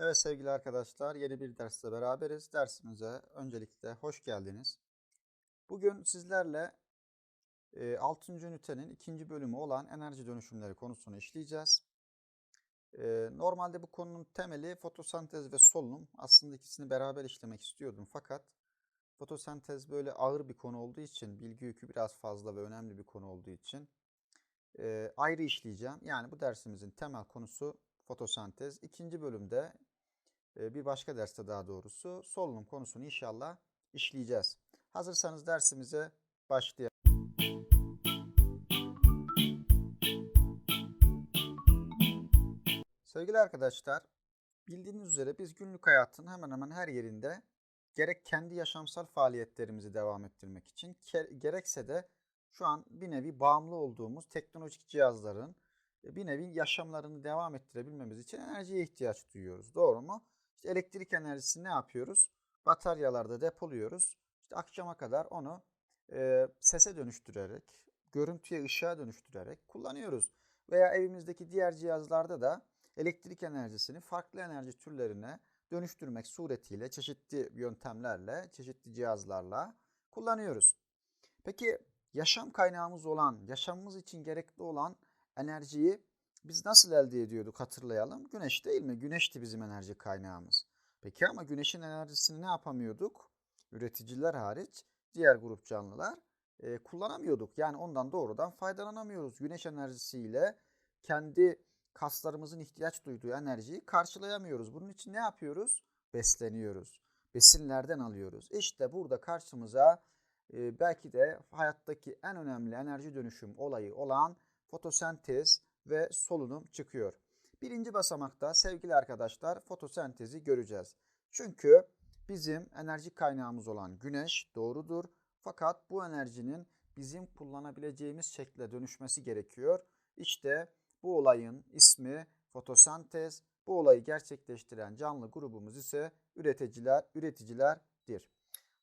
Evet sevgili arkadaşlar yeni bir derste beraberiz. Dersimize öncelikle hoş geldiniz. Bugün sizlerle 6. ünitenin ikinci bölümü olan enerji dönüşümleri konusunu işleyeceğiz. Normalde bu konunun temeli fotosentez ve solunum. Aslında ikisini beraber işlemek istiyordum fakat fotosentez böyle ağır bir konu olduğu için, bilgi yükü biraz fazla ve önemli bir konu olduğu için ayrı işleyeceğim. Yani bu dersimizin temel konusu fotosentez. İkinci bölümde bir başka derste daha doğrusu solunum konusunu inşallah işleyeceğiz. Hazırsanız dersimize başlayalım. Sevgili arkadaşlar, bildiğiniz üzere biz günlük hayatın hemen hemen her yerinde gerek kendi yaşamsal faaliyetlerimizi devam ettirmek için gerekse de şu an bir nevi bağımlı olduğumuz teknolojik cihazların e, bir nevi yaşamlarını devam ettirebilmemiz için enerjiye ihtiyaç duyuyoruz. Doğru mu? İşte elektrik enerjisini ne yapıyoruz? Bataryalarda depoluyoruz. İşte akşama kadar onu e, sese dönüştürerek, görüntüye, ışığa dönüştürerek kullanıyoruz. Veya evimizdeki diğer cihazlarda da elektrik enerjisini farklı enerji türlerine dönüştürmek suretiyle çeşitli yöntemlerle, çeşitli cihazlarla kullanıyoruz. Peki yaşam kaynağımız olan, yaşamımız için gerekli olan enerjiyi biz nasıl elde ediyorduk hatırlayalım. Güneş değil mi? Güneşti bizim enerji kaynağımız. Peki ama güneşin enerjisini ne yapamıyorduk? Üreticiler hariç diğer grup canlılar e, kullanamıyorduk. Yani ondan doğrudan faydalanamıyoruz. Güneş enerjisiyle kendi kaslarımızın ihtiyaç duyduğu enerjiyi karşılayamıyoruz. Bunun için ne yapıyoruz? Besleniyoruz. Besinlerden alıyoruz. İşte burada karşımıza e, belki de hayattaki en önemli enerji dönüşüm olayı olan fotosentez ve solunum çıkıyor. Birinci basamakta sevgili arkadaşlar fotosentezi göreceğiz. Çünkü bizim enerji kaynağımız olan güneş doğrudur. Fakat bu enerjinin bizim kullanabileceğimiz şekle dönüşmesi gerekiyor. İşte bu olayın ismi fotosentez. Bu olayı gerçekleştiren canlı grubumuz ise üreticiler, üreticilerdir.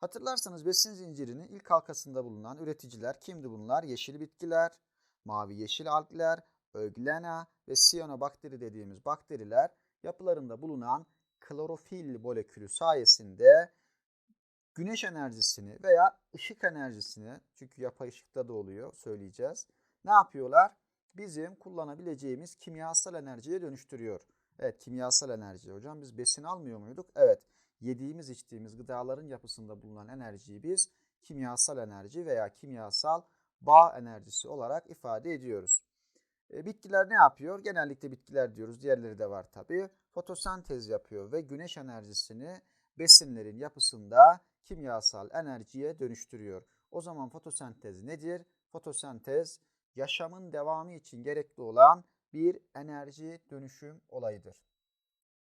Hatırlarsanız besin zincirinin ilk halkasında bulunan üreticiler kimdi bunlar? Yeşil bitkiler, mavi yeşil algler, Euglena ve Cyanobacteria dediğimiz bakteriler yapılarında bulunan klorofil molekülü sayesinde güneş enerjisini veya ışık enerjisini çünkü yapay ışıkta da oluyor söyleyeceğiz. Ne yapıyorlar? Bizim kullanabileceğimiz kimyasal enerjiye dönüştürüyor. Evet kimyasal enerji hocam biz besin almıyor muyduk? Evet yediğimiz içtiğimiz gıdaların yapısında bulunan enerjiyi biz kimyasal enerji veya kimyasal bağ enerjisi olarak ifade ediyoruz. E, bitkiler ne yapıyor? Genellikle bitkiler diyoruz. Diğerleri de var tabii. Fotosentez yapıyor ve güneş enerjisini besinlerin yapısında kimyasal enerjiye dönüştürüyor. O zaman fotosentez nedir? Fotosentez yaşamın devamı için gerekli olan bir enerji dönüşüm olayıdır.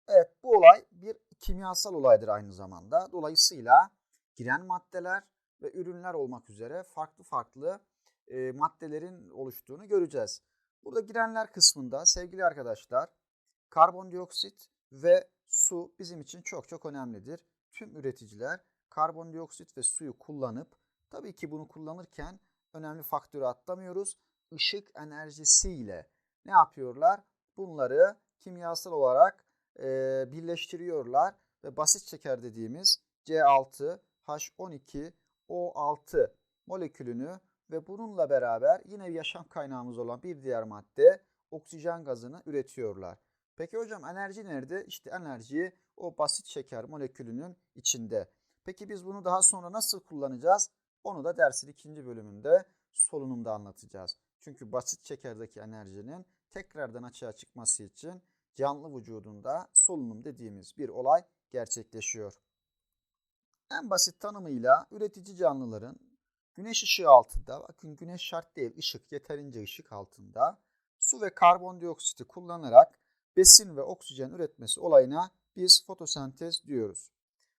Evet bu olay bir kimyasal olaydır aynı zamanda. Dolayısıyla giren maddeler ve ürünler olmak üzere farklı farklı e, maddelerin oluştuğunu göreceğiz. Burada girenler kısmında sevgili arkadaşlar karbondioksit ve su bizim için çok çok önemlidir. Tüm üreticiler karbondioksit ve suyu kullanıp tabii ki bunu kullanırken önemli faktörü atlamıyoruz. Işık enerjisiyle ne yapıyorlar? Bunları kimyasal olarak e, birleştiriyorlar ve basit şeker dediğimiz C6 H12 O6 molekülünü ve bununla beraber yine yaşam kaynağımız olan bir diğer madde oksijen gazını üretiyorlar. Peki hocam enerji nerede? İşte enerji o basit şeker molekülünün içinde. Peki biz bunu daha sonra nasıl kullanacağız? Onu da dersin ikinci bölümünde solunumda anlatacağız. Çünkü basit şekerdeki enerjinin tekrardan açığa çıkması için canlı vücudunda solunum dediğimiz bir olay gerçekleşiyor. En basit tanımıyla üretici canlıların güneş ışığı altında, bakın güneş şart değil, ışık yeterince ışık altında su ve karbondioksiti kullanarak besin ve oksijen üretmesi olayına biz fotosentez diyoruz.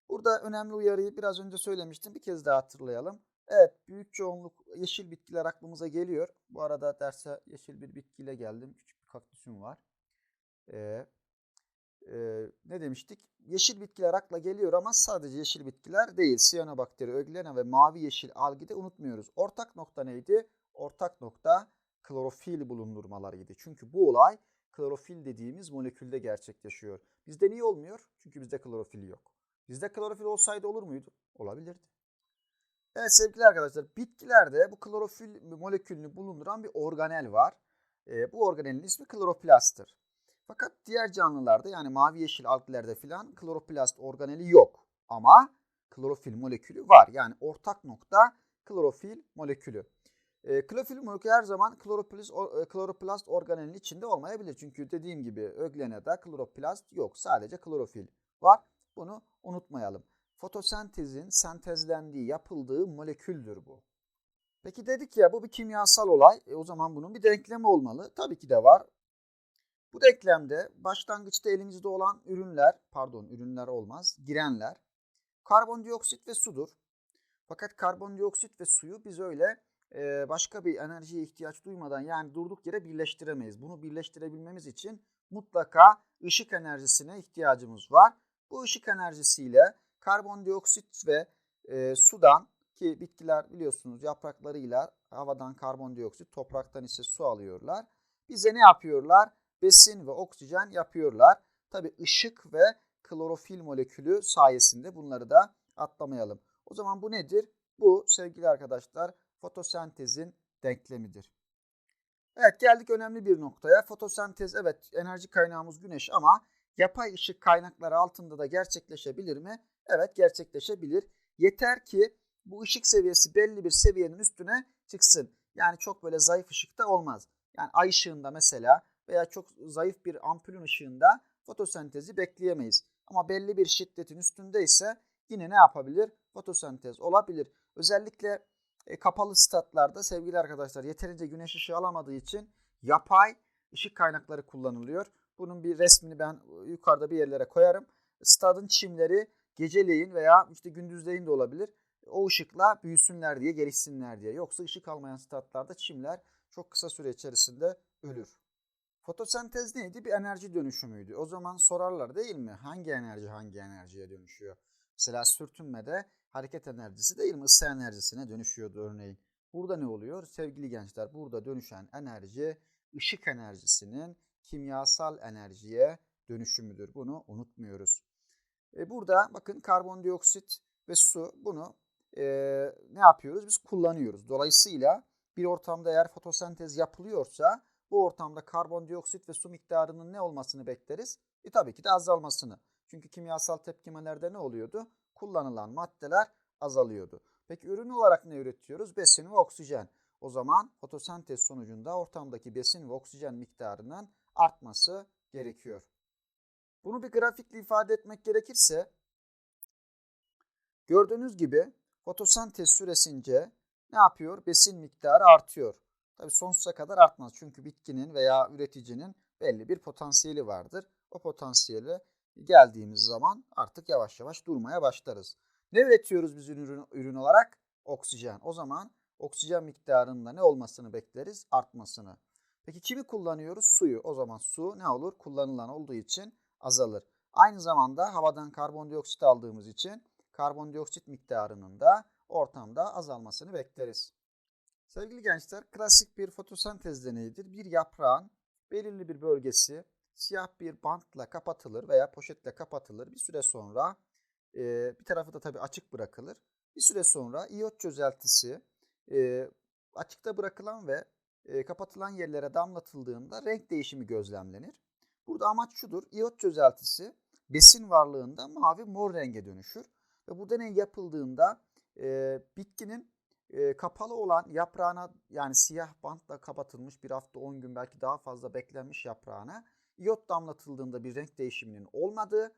Burada önemli uyarıyı biraz önce söylemiştim. Bir kez daha hatırlayalım. Evet büyük çoğunluk yeşil bitkiler aklımıza geliyor. Bu arada derse yeşil bir bitkiyle geldim. Küçük bir kaktüsüm var. Ee, e, ne demiştik? Yeşil bitkiler akla geliyor ama sadece yeşil bitkiler değil. Siyanobakteri, öglena ve mavi yeşil algi de unutmuyoruz. Ortak nokta neydi? Ortak nokta klorofil bulundurmalarıydı. Çünkü bu olay klorofil dediğimiz molekülde gerçekleşiyor. Bizde niye olmuyor? Çünkü bizde klorofil yok. Bizde klorofil olsaydı olur muydu? Olabilirdi. Evet sevgili arkadaşlar bitkilerde bu klorofil molekülünü bulunduran bir organel var. E, bu organelin ismi kloroplasttır. Fakat diğer canlılarda yani mavi yeşil alglerde filan kloroplast organeli yok. Ama klorofil molekülü var. Yani ortak nokta klorofil molekülü. E, klorofil molekülü her zaman kloroplast, e, kloroplast organelinin içinde olmayabilir. Çünkü dediğim gibi öglenede kloroplast yok. Sadece klorofil var. Bunu unutmayalım. Fotosentezin sentezlendiği, yapıldığı moleküldür bu. Peki dedik ya bu bir kimyasal olay. E, o zaman bunun bir denklemi olmalı. Tabii ki de var. Bu denklemde başlangıçta elimizde olan ürünler, pardon ürünler olmaz, girenler karbondioksit ve sudur. Fakat karbondioksit ve suyu biz öyle e, başka bir enerjiye ihtiyaç duymadan yani durduk yere birleştiremeyiz. Bunu birleştirebilmemiz için mutlaka ışık enerjisine ihtiyacımız var. Bu ışık enerjisiyle karbondioksit ve e, sudan ki bitkiler biliyorsunuz yapraklarıyla havadan karbondioksit, topraktan ise su alıyorlar. Bize ne yapıyorlar? Besin ve oksijen yapıyorlar. Tabi ışık ve klorofil molekülü sayesinde bunları da atlamayalım. O zaman bu nedir? Bu sevgili arkadaşlar fotosentezin denklemidir. Evet geldik önemli bir noktaya. Fotosentez evet enerji kaynağımız güneş ama yapay ışık kaynakları altında da gerçekleşebilir mi? Evet gerçekleşebilir. Yeter ki bu ışık seviyesi belli bir seviyenin üstüne çıksın. Yani çok böyle zayıf ışıkta olmaz. Yani ay ışığında mesela veya çok zayıf bir ampulün ışığında fotosentezi bekleyemeyiz. Ama belli bir şiddetin üstünde ise yine ne yapabilir? Fotosentez olabilir. Özellikle e, kapalı statlarda sevgili arkadaşlar yeterince güneş ışığı alamadığı için yapay ışık kaynakları kullanılıyor. Bunun bir resmini ben yukarıda bir yerlere koyarım. Stadın çimleri geceleyin veya işte gündüzleyin de olabilir. O ışıkla büyüsünler diye, gelişsinler diye. Yoksa ışık almayan statlarda çimler çok kısa süre içerisinde ölür. Fotosentez neydi? Bir enerji dönüşümüydü. O zaman sorarlar değil mi? Hangi enerji hangi enerjiye dönüşüyor? Mesela sürtünmede hareket enerjisi değil mi? Isı enerjisine dönüşüyordu örneğin. Burada ne oluyor? Sevgili gençler burada dönüşen enerji ışık enerjisinin kimyasal enerjiye dönüşümüdür. Bunu unutmuyoruz. E burada bakın karbondioksit ve su bunu e, ne yapıyoruz? Biz kullanıyoruz. Dolayısıyla bir ortamda eğer fotosentez yapılıyorsa bu ortamda karbondioksit ve su miktarının ne olmasını bekleriz? E tabii ki de azalmasını. Çünkü kimyasal tepkimelerde ne oluyordu? Kullanılan maddeler azalıyordu. Peki ürün olarak ne üretiyoruz? Besin ve oksijen. O zaman fotosentez sonucunda ortamdaki besin ve oksijen miktarının artması gerekiyor. Bunu bir grafikle ifade etmek gerekirse gördüğünüz gibi fotosentez süresince ne yapıyor? Besin miktarı artıyor. Tabi sonsuza kadar artmaz. Çünkü bitkinin veya üreticinin belli bir potansiyeli vardır. O potansiyeli geldiğimiz zaman artık yavaş yavaş durmaya başlarız. Ne üretiyoruz biz ürün, ürün olarak? Oksijen. O zaman oksijen miktarında ne olmasını bekleriz? Artmasını. Peki kimi kullanıyoruz? Suyu. O zaman su ne olur? Kullanılan olduğu için azalır. Aynı zamanda havadan karbondioksit aldığımız için karbondioksit miktarının da ortamda azalmasını bekleriz. Sevgili gençler, klasik bir fotosentez deneyidir. Bir yaprağın belirli bir bölgesi siyah bir bantla kapatılır veya poşetle kapatılır. Bir süre sonra e, bir tarafı da tabii açık bırakılır. Bir süre sonra iyot çözeltisi e, açıkta bırakılan ve e, kapatılan yerlere damlatıldığında renk değişimi gözlemlenir. Burada amaç şudur. İyot çözeltisi besin varlığında mavi mor renge dönüşür. Ve bu deney yapıldığında e, bitkinin e, kapalı olan yaprağına yani siyah bantla kapatılmış bir hafta 10 gün belki daha fazla beklenmiş yaprağına iyot damlatıldığında bir renk değişiminin olmadığı,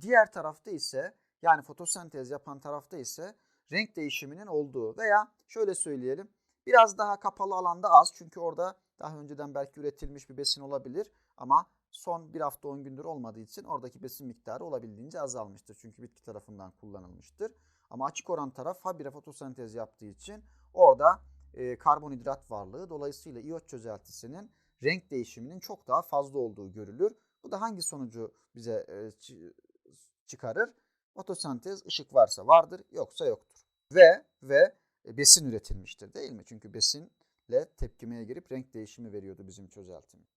diğer tarafta ise yani fotosentez yapan tarafta ise renk değişiminin olduğu veya şöyle söyleyelim biraz daha kapalı alanda az çünkü orada daha önceden belki üretilmiş bir besin olabilir ama son bir hafta 10 gündür olmadığı için oradaki besin miktarı olabildiğince azalmıştır. Çünkü bitki tarafından kullanılmıştır. Ama açık oran taraf habire fotosentez yaptığı için orada e, karbonhidrat varlığı dolayısıyla iyot çözeltisinin renk değişiminin çok daha fazla olduğu görülür. Bu da hangi sonucu bize e, çıkarır? Fotosentez ışık varsa vardır yoksa yoktur. Ve ve e, besin üretilmiştir değil mi? Çünkü besinle tepkimeye girip renk değişimi veriyordu bizim çözeltimiz.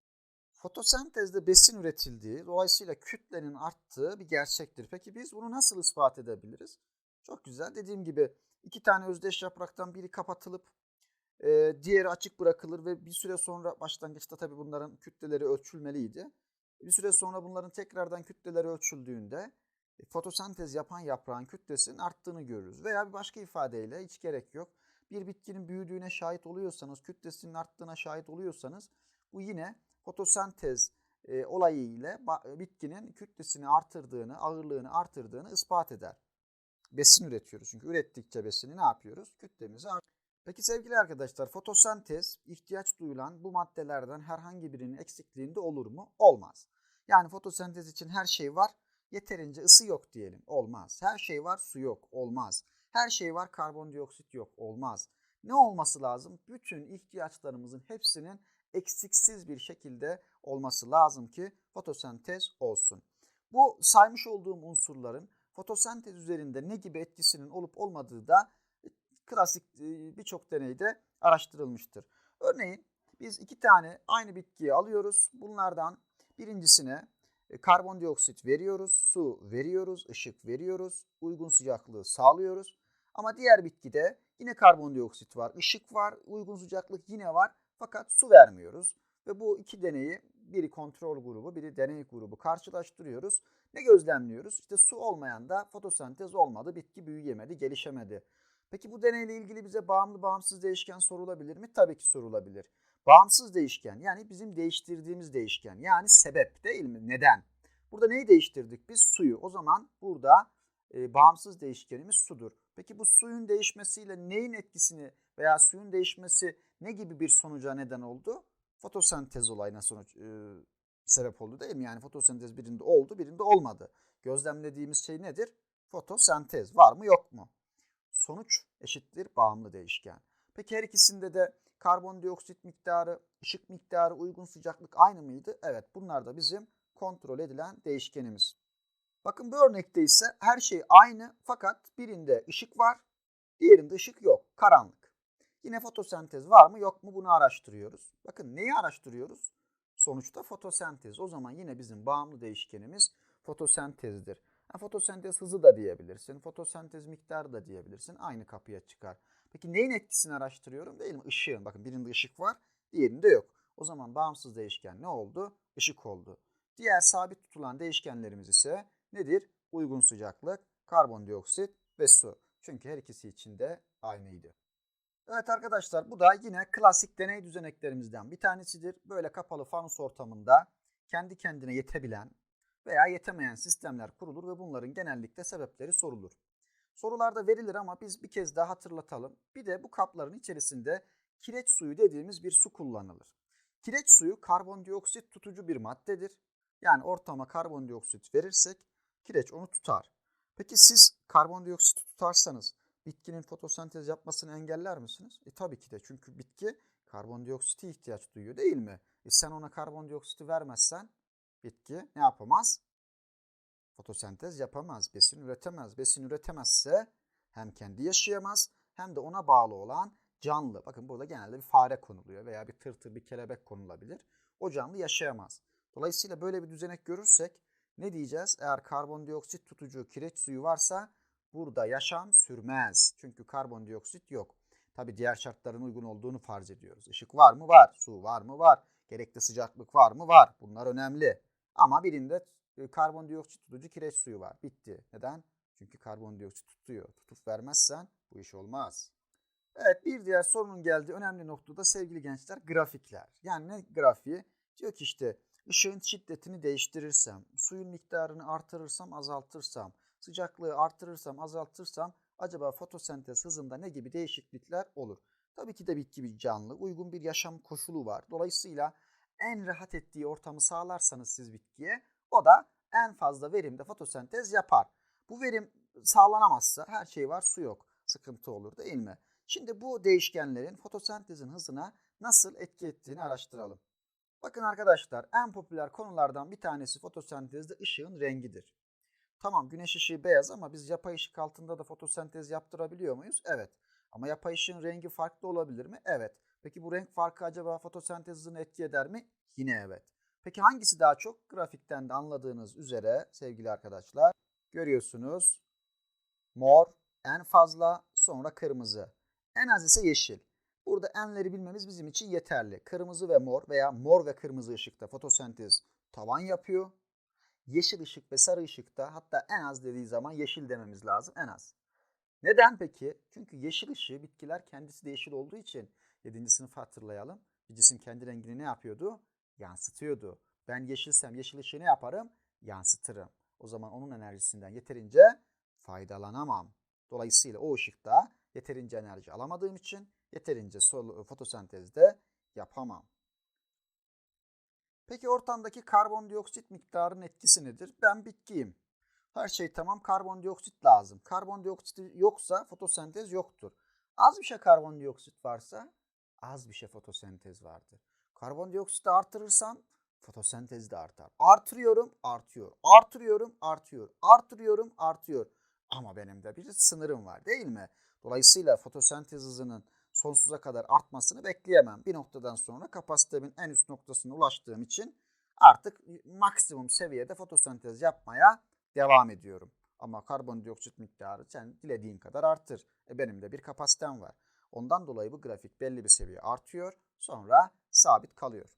Fotosentezde besin üretildiği, dolayısıyla kütlenin arttığı bir gerçektir. Peki biz bunu nasıl ispat edebiliriz? Çok güzel. Dediğim gibi iki tane özdeş yapraktan biri kapatılıp e, diğeri açık bırakılır ve bir süre sonra başlangıçta tabii bunların kütleleri ölçülmeliydi. Bir süre sonra bunların tekrardan kütleleri ölçüldüğünde e, fotosentez yapan yaprağın kütlesinin arttığını görürüz. Veya bir başka ifadeyle hiç gerek yok. Bir bitkinin büyüdüğüne şahit oluyorsanız, kütlesinin arttığına şahit oluyorsanız bu yine fotosentez e, olayı ile bitkinin kütlesini artırdığını, ağırlığını artırdığını ispat eder. Besin üretiyoruz çünkü ürettikçe besini ne yapıyoruz? Kütlemizi artırıyoruz. Peki sevgili arkadaşlar fotosentez ihtiyaç duyulan bu maddelerden herhangi birinin eksikliğinde olur mu? Olmaz. Yani fotosentez için her şey var. Yeterince ısı yok diyelim. Olmaz. Her şey var su yok. Olmaz. Her şey var karbondioksit yok. Olmaz. Ne olması lazım? Bütün ihtiyaçlarımızın hepsinin eksiksiz bir şekilde olması lazım ki fotosentez olsun. Bu saymış olduğum unsurların fotosentez üzerinde ne gibi etkisinin olup olmadığı da klasik birçok deneyde araştırılmıştır. Örneğin biz iki tane aynı bitkiyi alıyoruz. Bunlardan birincisine e, karbondioksit veriyoruz, su veriyoruz, ışık veriyoruz, uygun sıcaklığı sağlıyoruz. Ama diğer bitkide yine karbondioksit var, ışık var, uygun sıcaklık yine var fakat su vermiyoruz. Ve bu iki deneyi biri kontrol grubu, biri deney grubu karşılaştırıyoruz. Ne gözlemliyoruz? İşte su olmayan da fotosentez olmadı, bitki büyüyemedi, gelişemedi. Peki bu deneyle ilgili bize bağımlı bağımsız değişken sorulabilir mi? Tabii ki sorulabilir. Bağımsız değişken yani bizim değiştirdiğimiz değişken yani sebep değil mi? Neden? Burada neyi değiştirdik biz? Suyu. O zaman burada e, bağımsız değişkenimiz sudur. Peki bu suyun değişmesiyle neyin etkisini veya suyun değişmesi ne gibi bir sonuca neden oldu? Fotosentez olayına sonuç e, sebep oldu değil mi? Yani fotosentez birinde oldu, birinde olmadı. Gözlemlediğimiz şey nedir? Fotosentez var mı yok mu? Sonuç eşittir bağımlı değişken. Peki her ikisinde de karbondioksit miktarı, ışık miktarı, uygun sıcaklık aynı mıydı? Evet bunlar da bizim kontrol edilen değişkenimiz. Bakın bu örnekte ise her şey aynı fakat birinde ışık var, diğerinde ışık yok, karanlık. Yine fotosentez var mı yok mu bunu araştırıyoruz. Bakın neyi araştırıyoruz? Sonuçta fotosentez. O zaman yine bizim bağımlı değişkenimiz fotosentezdir. Yani fotosentez hızı da diyebilirsin, fotosentez miktarı da diyebilirsin. Aynı kapıya çıkar. Peki neyin etkisini araştırıyorum değil mi? Işığın. Bakın birinde ışık var, diğerinde yok. O zaman bağımsız değişken ne oldu? Işık oldu. Diğer sabit tutulan değişkenlerimiz ise nedir? Uygun sıcaklık, karbondioksit ve su. Çünkü her ikisi için de aynıydı. Evet arkadaşlar bu da yine klasik deney düzeneklerimizden bir tanesidir. Böyle kapalı fanus ortamında kendi kendine yetebilen veya yetemeyen sistemler kurulur ve bunların genellikle sebepleri sorulur. Sorularda verilir ama biz bir kez daha hatırlatalım. Bir de bu kapların içerisinde kireç suyu dediğimiz bir su kullanılır. Kireç suyu karbondioksit tutucu bir maddedir. Yani ortama karbondioksit verirsek kireç onu tutar. Peki siz karbondioksit tutarsanız bitkinin fotosentez yapmasını engeller misiniz? E tabii ki de çünkü bitki karbondioksite ihtiyaç duyuyor değil mi? E sen ona karbondioksiti vermezsen bitki ne yapamaz? Fotosentez yapamaz, besin üretemez. Besin üretemezse hem kendi yaşayamaz hem de ona bağlı olan canlı. Bakın burada genelde bir fare konuluyor veya bir tırtır, bir kelebek konulabilir. O canlı yaşayamaz. Dolayısıyla böyle bir düzenek görürsek ne diyeceğiz? Eğer karbondioksit tutucu kireç suyu varsa burada yaşam sürmez. Çünkü karbondioksit yok. Tabi diğer şartların uygun olduğunu farz ediyoruz. Işık var mı? Var. Su var mı? Var. Gerekli sıcaklık var mı? Var. Bunlar önemli. Ama birinde e, karbondioksit tutucu kireç suyu var. Bitti. Neden? Çünkü karbondioksit tutuyor. Tutup vermezsen bu iş olmaz. Evet bir diğer sorunun geldiği önemli noktada sevgili gençler grafikler. Yani ne grafiği? Diyor ki işte ışığın şiddetini değiştirirsem, suyun miktarını artırırsam, azaltırsam, sıcaklığı artırırsam, azaltırsam acaba fotosentez hızında ne gibi değişiklikler olur? Tabii ki de bitki bir canlı, uygun bir yaşam koşulu var. Dolayısıyla en rahat ettiği ortamı sağlarsanız siz bitkiye o da en fazla verimde fotosentez yapar. Bu verim sağlanamazsa her şey var su yok. Sıkıntı olur değil mi? Şimdi bu değişkenlerin fotosentezin hızına nasıl etki ettiğini araştıralım. Bakın arkadaşlar en popüler konulardan bir tanesi fotosentezde ışığın rengidir. Tamam güneş ışığı beyaz ama biz yapay ışık altında da fotosentez yaptırabiliyor muyuz? Evet. Ama yapay ışığın rengi farklı olabilir mi? Evet. Peki bu renk farkı acaba fotosentez hızını etki eder mi? Yine evet. Peki hangisi daha çok? Grafikten de anladığınız üzere sevgili arkadaşlar görüyorsunuz. Mor en fazla sonra kırmızı. En az ise yeşil. Burada enleri bilmemiz bizim için yeterli. Kırmızı ve mor veya mor ve kırmızı ışıkta fotosentez tavan yapıyor. Yeşil ışık ve sarı ışıkta hatta en az dediği zaman yeşil dememiz lazım en az. Neden peki? Çünkü yeşil ışığı bitkiler kendisi de yeşil olduğu için 7. sınıfı hatırlayalım. Bir cisim kendi rengini ne yapıyordu? Yansıtıyordu. Ben yeşilsem yeşil ışığı ne yaparım? Yansıtırım. O zaman onun enerjisinden yeterince faydalanamam. Dolayısıyla o ışıkta yeterince enerji alamadığım için yeterince fotosentezde yapamam. Peki ortamdaki karbondioksit miktarının etkisi nedir? Ben bitkiyim. Her şey tamam karbondioksit lazım. Karbondioksit yoksa fotosentez yoktur. Az bir şey karbondioksit varsa az bir şey fotosentez vardır. Karbondioksiti artırırsam fotosentez de artar. Artırıyorum, artıyor. Artırıyorum, artıyor. Artırıyorum, artıyor. Ama benim de bir sınırım var değil mi? Dolayısıyla fotosentez hızının sonsuza kadar artmasını bekleyemem. Bir noktadan sonra kapasitemin en üst noktasına ulaştığım için artık maksimum seviyede fotosentez yapmaya devam ediyorum. Ama karbondioksit miktarı sen dilediğin kadar artır. E benim de bir kapasitem var. Ondan dolayı bu grafik belli bir seviye artıyor. Sonra sabit kalıyor.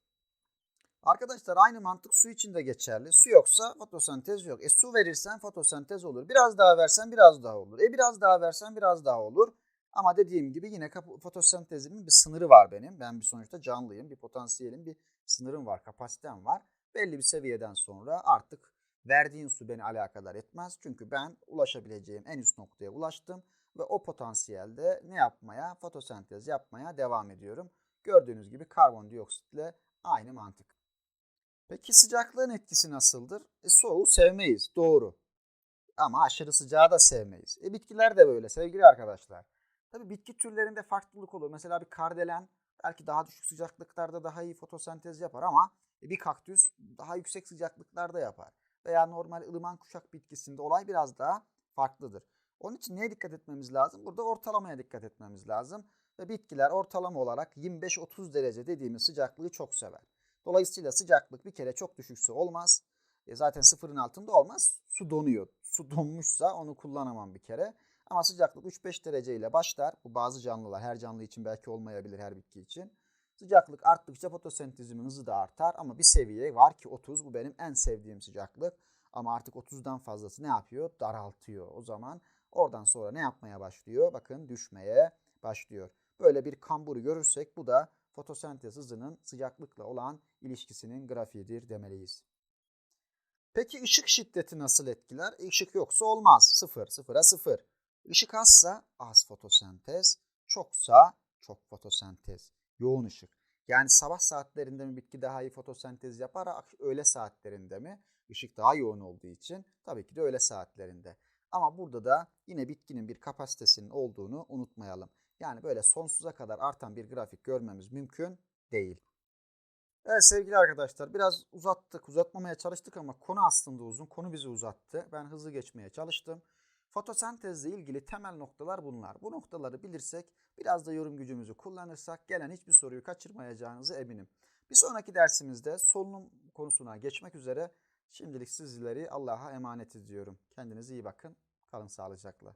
Arkadaşlar aynı mantık su için de geçerli. Su yoksa fotosentez yok. E su verirsen fotosentez olur. Biraz daha versen biraz daha olur. E biraz daha versen biraz daha olur. Ama dediğim gibi yine fotosentezimin bir sınırı var benim. Ben bir sonuçta canlıyım. Bir potansiyelim, bir sınırım var, kapasitem var. Belli bir seviyeden sonra artık verdiğin su beni alakadar etmez. Çünkü ben ulaşabileceğim en üst noktaya ulaştım. Ve o potansiyelde ne yapmaya? Fotosentez yapmaya devam ediyorum. Gördüğünüz gibi karbondioksitle aynı mantık. Peki sıcaklığın etkisi nasıldır? E, soğuğu sevmeyiz, doğru. Ama aşırı sıcağı da sevmeyiz. E, bitkiler de böyle sevgili arkadaşlar. Tabii bitki türlerinde farklılık olur. Mesela bir kardelen belki daha düşük sıcaklıklarda daha iyi fotosentez yapar ama bir kaktüs daha yüksek sıcaklıklarda yapar. Veya normal ılıman kuşak bitkisinde olay biraz daha farklıdır. Onun için neye dikkat etmemiz lazım? Burada ortalamaya dikkat etmemiz lazım. Ve bitkiler ortalama olarak 25-30 derece dediğimiz sıcaklığı çok sever. Dolayısıyla sıcaklık bir kere çok düşükse olmaz. E zaten sıfırın altında olmaz. Su donuyor. Su donmuşsa onu kullanamam bir kere. Ama sıcaklık 3-5 derece ile başlar. Bu bazı canlılar, her canlı için belki olmayabilir her bitki için. Sıcaklık arttıkça fotosentezimin hızı da artar ama bir seviye var ki 30 bu benim en sevdiğim sıcaklık. Ama artık 30'dan fazlası ne yapıyor? Daraltıyor. O zaman oradan sonra ne yapmaya başlıyor? Bakın düşmeye başlıyor. Böyle bir kamburu görürsek bu da fotosentez hızının sıcaklıkla olan ilişkisinin grafiğidir demeliyiz. Peki ışık şiddeti nasıl etkiler? Işık yoksa olmaz. Sıfır, sıfıra sıfır. Işık azsa az fotosentez, çoksa çok fotosentez, yoğun ışık. Yani sabah saatlerinde mi bitki daha iyi fotosentez yapar, öğle saatlerinde mi? Işık daha yoğun olduğu için tabii ki de öğle saatlerinde. Ama burada da yine bitkinin bir kapasitesinin olduğunu unutmayalım. Yani böyle sonsuza kadar artan bir grafik görmemiz mümkün değil. Evet sevgili arkadaşlar biraz uzattık, uzatmamaya çalıştık ama konu aslında uzun. Konu bizi uzattı. Ben hızlı geçmeye çalıştım. Fotosentezle ilgili temel noktalar bunlar. Bu noktaları bilirsek, biraz da yorum gücümüzü kullanırsak gelen hiçbir soruyu kaçırmayacağınızı eminim. Bir sonraki dersimizde solunum konusuna geçmek üzere şimdilik sizleri Allah'a emanet ediyorum. Kendinize iyi bakın. Kalın sağlıcakla.